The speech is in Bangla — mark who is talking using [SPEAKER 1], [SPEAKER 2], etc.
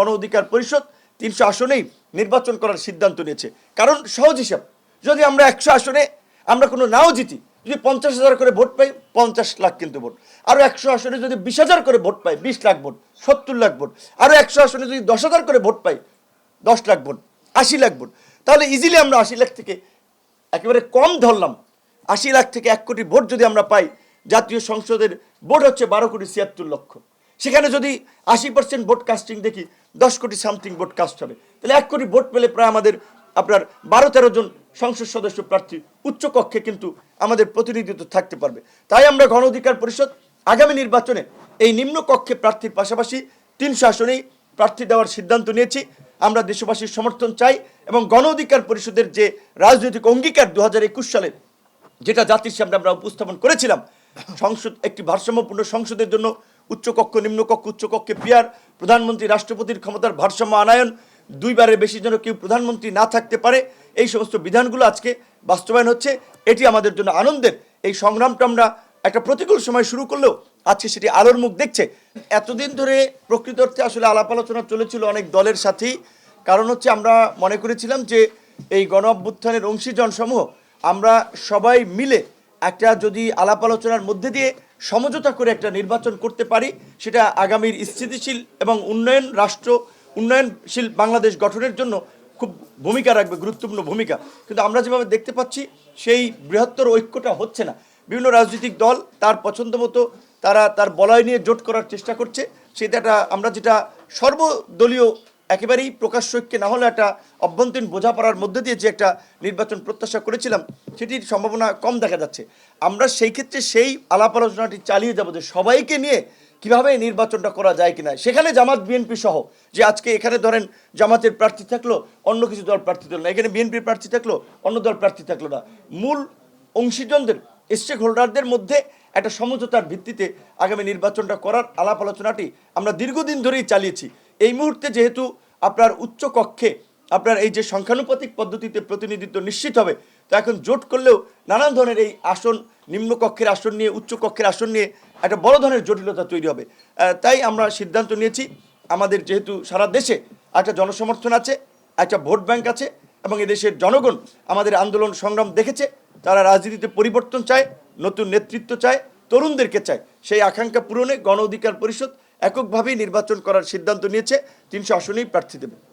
[SPEAKER 1] গণ অধিকার পরিষদ তিনশো আসনেই নির্বাচন করার সিদ্ধান্ত নিয়েছে। কারণ সহজ হিসাব, যদি আমরা একশো আসনে আমরা কোনো নাও জিতি, যদি পঞ্চাশ হাজার করে ভোট পাই, পঞ্চাশ লাখ কিন্তু ভোট। আরও একশো আসনে যদি বিশ হাজার করে ভোট পাই, বিশ লাখ ভোট, সত্তর লাখ ভোট। আরও একশো আসনে যদি দশ হাজার করে ভোট পাই, দশ লাখ ভোট, আশি লাখ ভোট। তাহলে ইজিলি আমরা আশি লাখ থেকে একেবারে কম ধরলাম। আশি লাখ থেকে এক কোটি ভোট যদি আমরা পাই, জাতীয় সংসদের ভোট হচ্ছে বারো কোটি ছিয়াত্তর লক্ষ। সেখানে যদি আশি পার্সেন্ট ভোট কাস্টিং দেখি, দশ কোটি সামথিং ভোট কাস্ট হবে। তাহলে এক কোটি ভোট পেলে প্রায় আমাদের আপনার বারো তেরো জন সংসদ সদস্য প্রার্থী উচ্চ কক্ষে কিন্তু আমাদের প্রতিনিধিত্ব থাকতে পারবে। তাই আমরা গণ অধিকার পরিষদ আগামী নির্বাচনে এই নিম্ন কক্ষে প্রার্থীর পাশাপাশি তিনশো আসনেই প্রার্থী দেওয়ার সিদ্ধান্ত নিয়েছি। আমরা দেশবাসীর সমর্থন চাই এবং গণ অধিকার পরিষদের যে রাজনৈতিক অঙ্গীকার দু হাজার একুশ সালে যেটা জাতির সামনে আমরা উপস্থাপন করেছিলাম, সংসদ একটি ভারসাম্যপূর্ণ সংসদের জন্য উচ্চকক্ষ, নিম্নকক্ষ, উচ্চকক্ষে পিয়ার প্রধানমন্ত্রী, রাষ্ট্রপতির ক্ষমতার ভারসাম্য আনায়ন, দুইবারের বেশি যেন কেউ প্রধানমন্ত্রী না থাকতে পারে, এই সমস্ত বিধানগুলো আজকে বাস্তবায়ন হচ্ছে। এটি আমাদের জন্য আনন্দের। এই সংগ্রামটা আমরা একটা প্রতিকূল সময় শুরু করলেও আজকে সেটি আলোর মুখ দেখছে। এতদিন ধরে প্রকৃত অর্থে আসলে আলাপ আলোচনা চলেছিল অনেক দলের সাথেই। কারণ হচ্ছে আমরা মনে করেছিলাম যে এই গণ অভ্যুত্থানের অংশীজন সমূহ, আমরা সবাই মিলে একটা যদি আলাপ আলোচনার মধ্যে দিয়ে সমঝোতা করে একটা নির্বাচন করতে পারি, সেটা আগামীর স্থিতিশীল এবং উন্নয়ন রাষ্ট্র, উন্নয়নশীল বাংলাদেশ গঠনের জন্য খুব ভূমিকা রাখবে, গুরুত্বপূর্ণ ভূমিকা। কিন্তু আমরা যেভাবে দেখতে পাচ্ছি, সেই বৃহত্তর ঐক্যটা হচ্ছে না। বিভিন্ন রাজনৈতিক দল তার পছন্দ মতো, তারা তার বলয় নিয়ে জোট করার চেষ্টা করছে। সেটা আমরা যেটা সর্বদলীয় একেবারেই প্রকাশ্য ঐক্যে না হলে একটা অভ্যন্তরীণ বোঝাপড়ার মধ্যে দিয়ে যে একটা নির্বাচন প্রত্যাশা করেছিলাম, সেটির সম্ভাবনা কম দেখা যাচ্ছে। আমরা সেই ক্ষেত্রে সেই আলাপ আলোচনাটি চালিয়ে যাব যে সবাইকে নিয়ে কীভাবে নির্বাচনটা করা যায় কিনা। সেখানে জামাত, বিএনপি সহ, যে আজকে এখানে ধরেন জামাতের প্রার্থী থাকল, অন্য কিছু দল প্রার্থী থাকল না। এখানে বিএনপির প্রার্থী থাকল, অন্য দল প্রার্থী থাকল না। মূল অংশীজনদের, স্টেক হোল্ডারদের মধ্যে একটা সমঝোতার ভিত্তিতে আগামী নির্বাচনটা করার আলাপ আলোচনাটি আমরা দীর্ঘদিন ধরেই চালিয়েছি। এই মুহূর্তে যেহেতু আপনার উচ্চ কক্ষে আপনার এই যে সংখ্যানুপাতিক পদ্ধতিতে প্রতিনিধিত্ব নিশ্চিত হবে, তো এখন জোট করলেও নানান ধরনের এই আসন, নিম্ন কক্ষের আসন নিয়ে, উচ্চ কক্ষের আসন নিয়ে একটা বড় ধরনের জটিলতা তৈরি হবে। তাই আমরা সিদ্ধান্ত নিয়েছি, আমাদের যেহেতু সারা দেশে একটা জনসমর্থন আছে, একটা ভোট ব্যাংক আছে, এবং এদেশের জনগণ আমাদের আন্দোলন সংগ্রাম দেখেছে, তারা রাজনীতিতে পরিবর্তন চায়, নতুন নেতৃত্ব চায়, তরুণদেরকে চায়। সেই আকাঙ্ক্ষা পূরণে গণ অধিকার পরিষদ এককভাবেই নির্বাচন করার সিদ্ধান্ত নিয়েছে। তিনশো আসনেই প্রার্থী দেবে।